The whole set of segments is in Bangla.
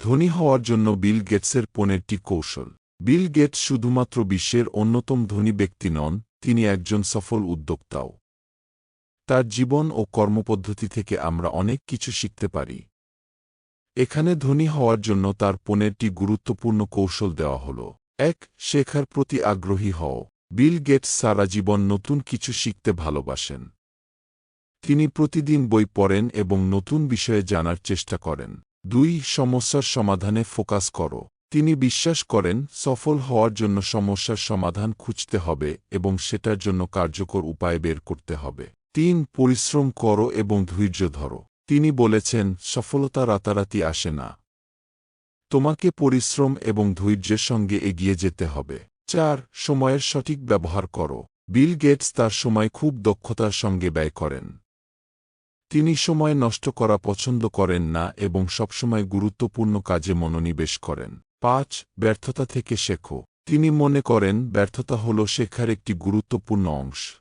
ধনী হওয়ার জন্য বিল গেটসের পনেরটি কৌশল। বিল গেটস শুধুমাত্র বিশ্বের অন্যতম ধনী ব্যক্তি নন, তিনি একজন সফল উদ্যোক্তাও। তার জীবন ও কর্মপদ্ধতি থেকে আমরা অনেক কিছু শিখতে পারি। এখানে ধনী হওয়ার জন্য তার পনেরটি গুরুত্বপূর্ণ কৌশল দেওয়া হল। এক, শেখার প্রতি আগ্রহী হও। বিল গেটস সারা জীবন নতুন কিছু শিখতে ভালোবাসেন। তিনি প্রতিদিন বই পড়েন এবং নতুন বিষয়ে জানার চেষ্টা করেন। দুই সমস্যার সমাধানে ফোকাস করো। তিনি বিশ্বাস করেন, সফল হওয়ার জন্য সমস্যার সমাধান খুঁজতে হবে এবং সেটার জন্য কার্যকর উপায় বের করতে হবে। তিন, পরিশ্রম করো এবং ধৈর্য ধরো। তিনি বলেছেন, সফলতা রাতারাতি আসে না। তোমাকে পরিশ্রম এবং ধৈর্যের সঙ্গে এগিয়ে যেতে হবে। চার, সময়ের সঠিক ব্যবহার করো। বিল গেটস তার সময় খুব দক্ষতার সঙ্গে ব্যয় করেন। তিনি সময় নষ্ট করা পছন্দ করেন না এবং সবসময় গুরুত্বপূর্ণ কাজে মনোনিবেশ করেন। পাঁচ, ব্যর্থতা থেকে শেখো। তিনি মনে করেন, ব্যর্থতা হল শেখার একটি গুরুত্বপূর্ণ অংশ।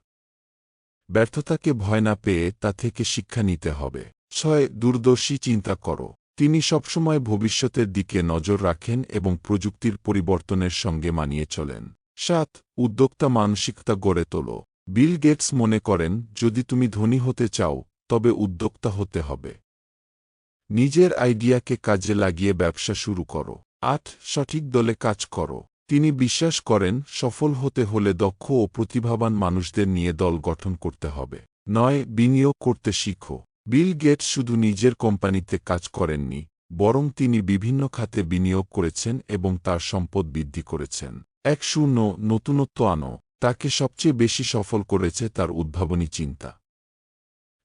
ব্যর্থতাকে ভয় না পেয়ে তা থেকে শিক্ষা নিতে হবে। ছয়, দূরদর্শী চিন্তা করো। তিনি সবসময় ভবিষ্যতের দিকে নজর রাখেন এবং প্রযুক্তির পরিবর্তনের সঙ্গে মানিয়ে চলেন। সাত, উদ্যোক্তা মানসিকতা গড়ে তোলো। বিল গেটস মনে করেন, যদি তুমি ধনী হতে চাও তবে উদ্যোক্তা হতে হবে। নিজের আইডিয়াকে কাজে লাগিয়ে ব্যবসা শুরু করো। আট, সঠিক দলে কাজ করো। তিনি বিশ্বাস করেন, সফল হতে হলে দক্ষ ও প্রতিভাবান মানুষদের নিয়ে দল গঠন করতে হবে। নয়, বিনিয়োগ করতে শিখো। বিল গেটস শুধু নিজের কোম্পানিতে কাজ করেননি, বরং তিনি বিভিন্ন খাতে বিনিয়োগ করেছেন এবং তার সম্পদ বৃদ্ধি করেছেন। এক, শূন্য, নতুনত্ব আনো। তাকে সবচেয়ে বেশি সফল করেছে তার উদ্ভাবনী চিন্তা।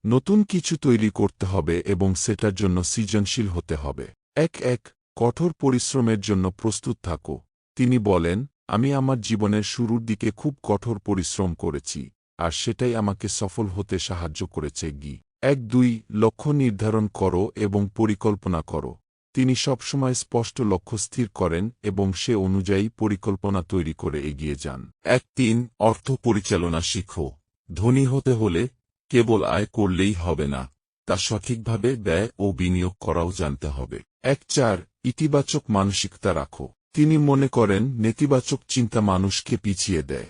নতুন কিছু তৈরি করতে হবে এবং সেটার জন্য সৃজনশীল হতে হবে। এক এক, কঠোর পরিশ্রমের জন্য প্রস্তুত থাকো। তিনি বলেন, আমি আমার জীবনের শুরুর দিকে খুব কঠোর পরিশ্রম করেছি, আর সেটাই আমাকে সফল হতে সাহায্য করেছে গি। এক, দুই, লক্ষ্য নির্ধারণ করো এবং পরিকল্পনা করো। তিনি সবসময় স্পষ্ট লক্ষ্য স্থির করেন এবং সে অনুযায়ী পরিকল্পনা তৈরি করে এগিয়ে যান। এক, তিন, অর্থ পরিচালনা শিখো। ধনী হতে হলে কেবল আয় করলেই হবে না, তা সঠিকভাবে ব্যয় ও বিনিয়োগ করাও জানতে হবে। এক চার, ইতিবাচক মানসিকতা রাখো। তিনি মনে করেন, নেতিবাচক চিন্তা মানুষকে পিছিয়ে দেয়।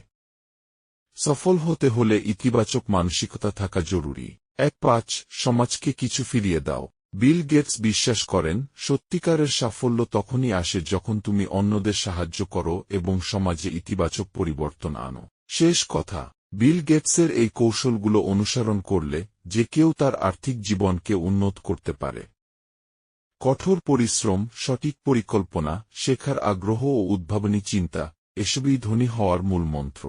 সফল হতে হলে ইতিবাচক মানসিকতা থাকা জরুরি। এক পাঁচ, সমাজকে কিছু ফিরিয়ে দাও। বিল গেটস বিশ্বাস করেন, সত্যিকারের সাফল্য তখনই আসে যখন তুমি অন্যদের সাহায্য করো এবং সমাজে ইতিবাচক পরিবর্তন আনো। শেষ কথা। বিল গেটসের এই কৌশলগুলো অনুসরণ করলে যে কেউ তার আর্থিক জীবনকে উন্নত করতে পারে। কঠোর পরিশ্রম, সঠিক পরিকল্পনা, শেখার আগ্রহ ও উদ্ভাবনী চিন্তা এসবই ধনী হওয়ার মূল মন্ত্র।